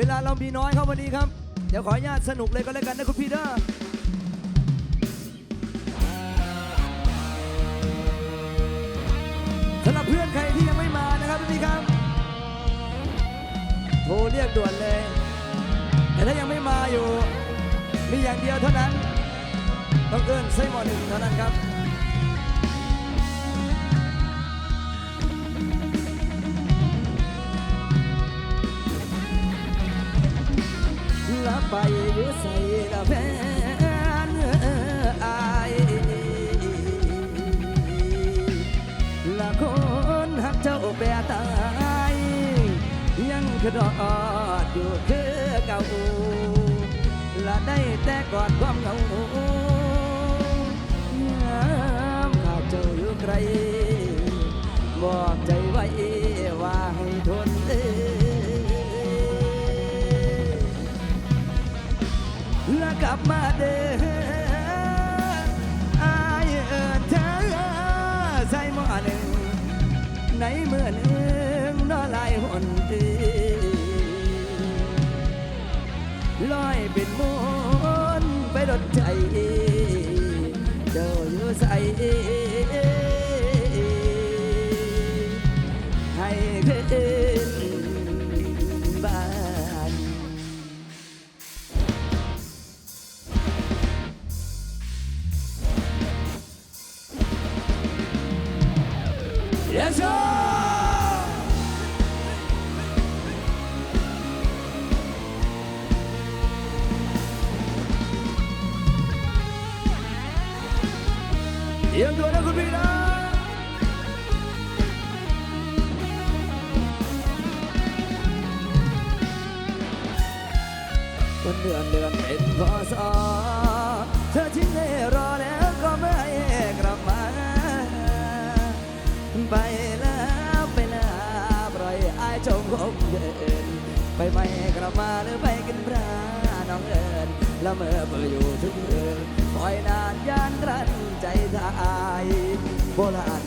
เวลาเรามีน้อยครับวันนี้ครับ เดี๋ยวขออนุญาตสนุกเลยก็แล้วกันนะคุณพี่เด้อสำหรับเพื่อนใครที่ยังไม่มานะครับพี่ครับ โทรเรียกด่วนเลย แต่ถ้ายังไม่มาอยู่ มีอย่างเดียวเท่านั้นต้องเอิ้นไส้หมอหนึ่งเท่านั้นครับ ละไปอยู่ใส่ละแฟนอายละคนหักเจ้าแปรตายยังกระดอดอยู่คือเก่าละได้แต่กอดความเหงา ใส่หม้อหนึ่งในเมื่อหนึ่งนอลายหนตีลอยเป็นมนไปดดใจเจ้าอยู่ใส่ให้ขึ้น ตัวนะคุณพี่นะวันเดือนเดือนเป็นพศเธอทิ้งให้รอแล้วก็ไม่กลับมา ไปแล้วไปแล้วปล่อยอายจงคงเดินไปไม่กลับมาหรือไปกินปลาน้องเอิญละเมอเบื่ออยู่ทุก โ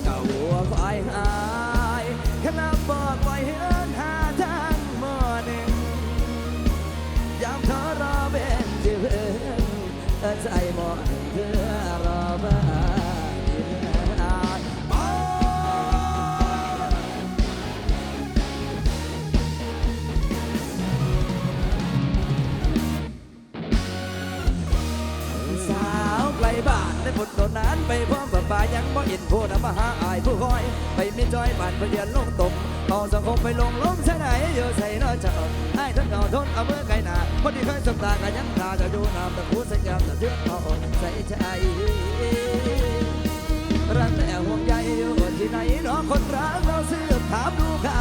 คอย ไปมีจอยบ้านเปลี่ยนลงตมเอาสังคมไปลงล้มใช่ไหนอยู่ใส่น้อยเจ้าไอ้ทั้งเงาทนเอาเมื่อไกลหนาคนที่เคยสบตากันยังตาจะดูน้ำตะคูใส่แก้มตะเทือนเอาใส่ใจรักแต่ห่วงใยอยู่ที่ไหนน้องคนรักเราสืบถามดูข่าวคราว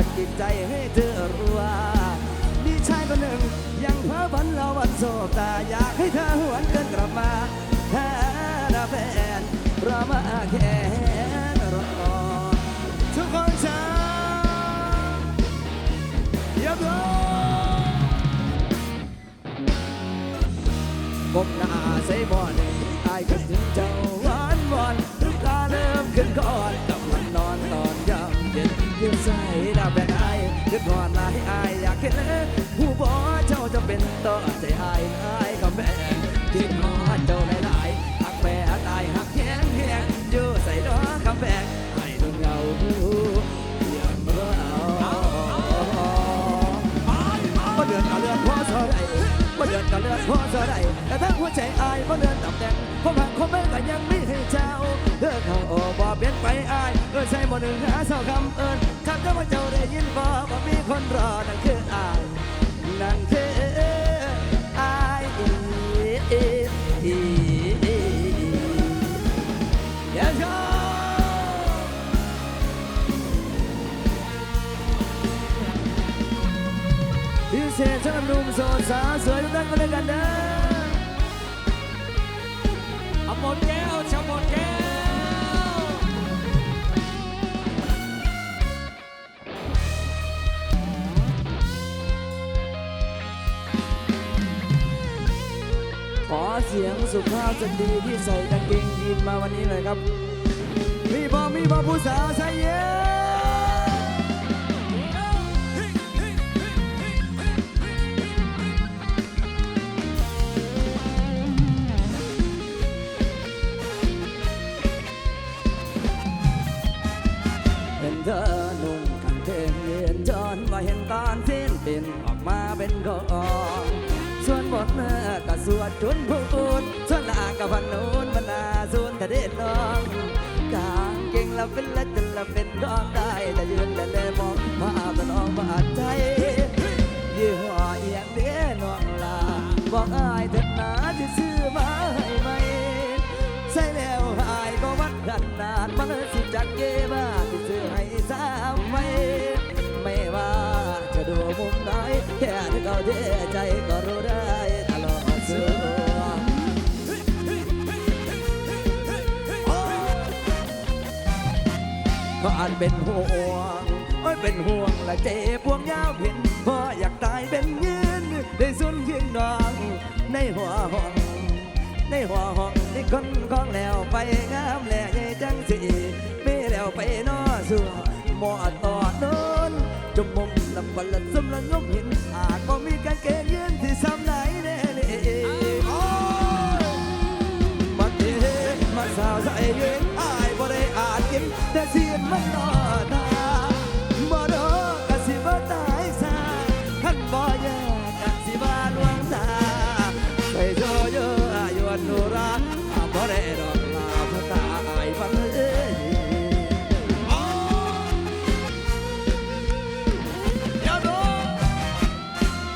ะกิดใจให้เธอรู้ว่ามีชายคนหนึ่ง ยังเพ้อฝันเราวันโศกตาอยากให้เธอหวนเกินกลับมาแท้ละแฟนรอมาแค่รอทุกคนช้ายี่ยมเลยก้มหน้าใส่บ่อหนึ่งอ คิดฮอดเจ้าหลายๆหักแปรตายหักแข็งแข็งอยู่ใส่ดอกคำแบงให้ดูเงาเยี่ยมเราบ่เดือนก็เลือนพอเท่าไรบ่เดือนก็เลือนพอเท่าไรแต่ทั้งหัวใจอายบ่เดือนตับแดงความหักความแม่ก็ยังมีให้เจ้าเธอเขาโอ้บ่เปลี่ยนไปอายเออใช่บ่หนึ่งหาเศร้าคำเอิญคำเจ้าว่าเจ้าได้ยินบ่ว่ามีคนรอนั่นคืออายนั่นคืออา อีอีอี Yes, go! พิเศษสำหรับหนุ่มโสดสาวสวยทุกท่านก็เลยกันเด้ เสียงสุภาพสตรีที่ใส่กางเกงยีนมาวันนี้เลยครับ มีบอมีบอผู้สาวใช่เย ดจุนพูดส่วนลางกับพันนูนบรรดาส่วนทะเดน้องกางเก่งละเป็นละจนละเป็นร้องได้แต่ยืนแต่แลมองภาพน้องบาดใจยี่ห้อเอียงเด้น้องลาบอกอายเถิดนาที่ซื้อมาให้ไหมใส่แล้วอายก็วัดกันนานมันสิจักเก็บาที่ซื้อให้สามไว้ไม่ว่าจะดูมุมไหนแค่ที่เขาเทใจก็รู้ได้ ก็อาจเป็นห่วงโอ้ยเป็นห่วงและเจ็บพวงยาวเห็นพออยากตายเป็นยืนได้สุนเคียงนองในหัวห้องในหัวห้องที่คนของแล้วไปงามแหล่ใหญ่จังสีไม่แล้วไปนอสัวหมอต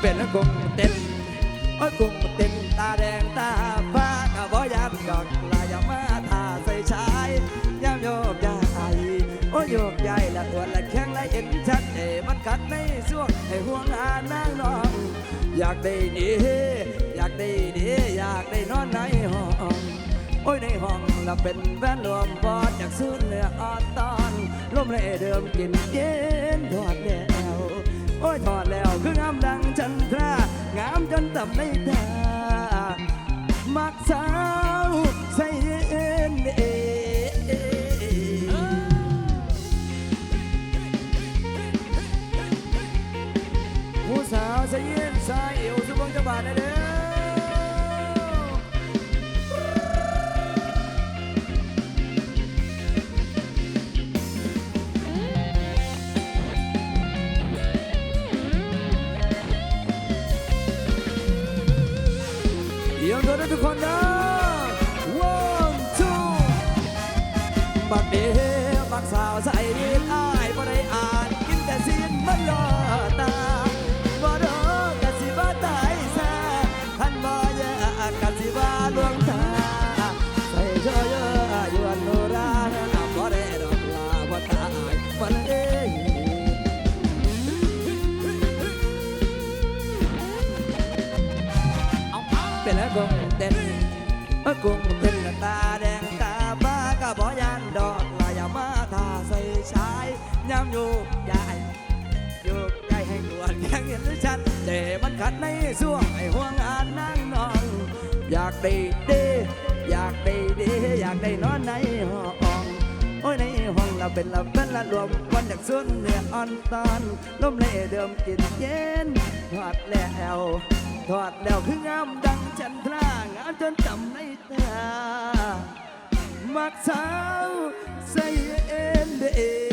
เป็นกงเต้นโอ้ยกงเต้นตาแดงตาฟ้ากะบ่ยามดอกลายมาทาใส่ชายยามโยกย้ายโอ้ยโยกย้ายละตัวละแข้งละเอ็นชัดเอมันกัดในช่วงให้ห่วงหานางน้องอยากได้ดีอยากได้ดีอยากได้นอนในห้องโอ้ยในห้องเราเป็นแฟนรวมบอดอยากสูดเนื้ออ่อนตอนลมเล่เดิมกินเย็นทอดแล้ว โอ้ยถอดแล้วคืองามดังจันทรางามจนต่ำในตามักสา บักเดบักสาวใส่ดีอายบ่ได้อ่านกินแต่เสียนมันลอตาบ่ดอกะสิบ่ตายซาท่านบ่อยากกะสิบ่ลวงตาใส่เยอายุวันโนราบ่ได้ดอกลาบ่ตายมันเอ้เป็นแล้วกงเต้นเออกง ชัดแต่มันขัดในส่วงไอ้ห่วงอานนั่งนอนอยากได้เดอยากได้เดอยากได้นอนในห้องโอ้ยในห้องเราเป็นเราเป็นละรวมวันจากสุนเนื้ออ่อนตอนลมเล่เดิมกินเย็นทอดแล้วทอดแล้วคืองามดังจันทรางามจนจำในตามักสาวใส่เอ็นเด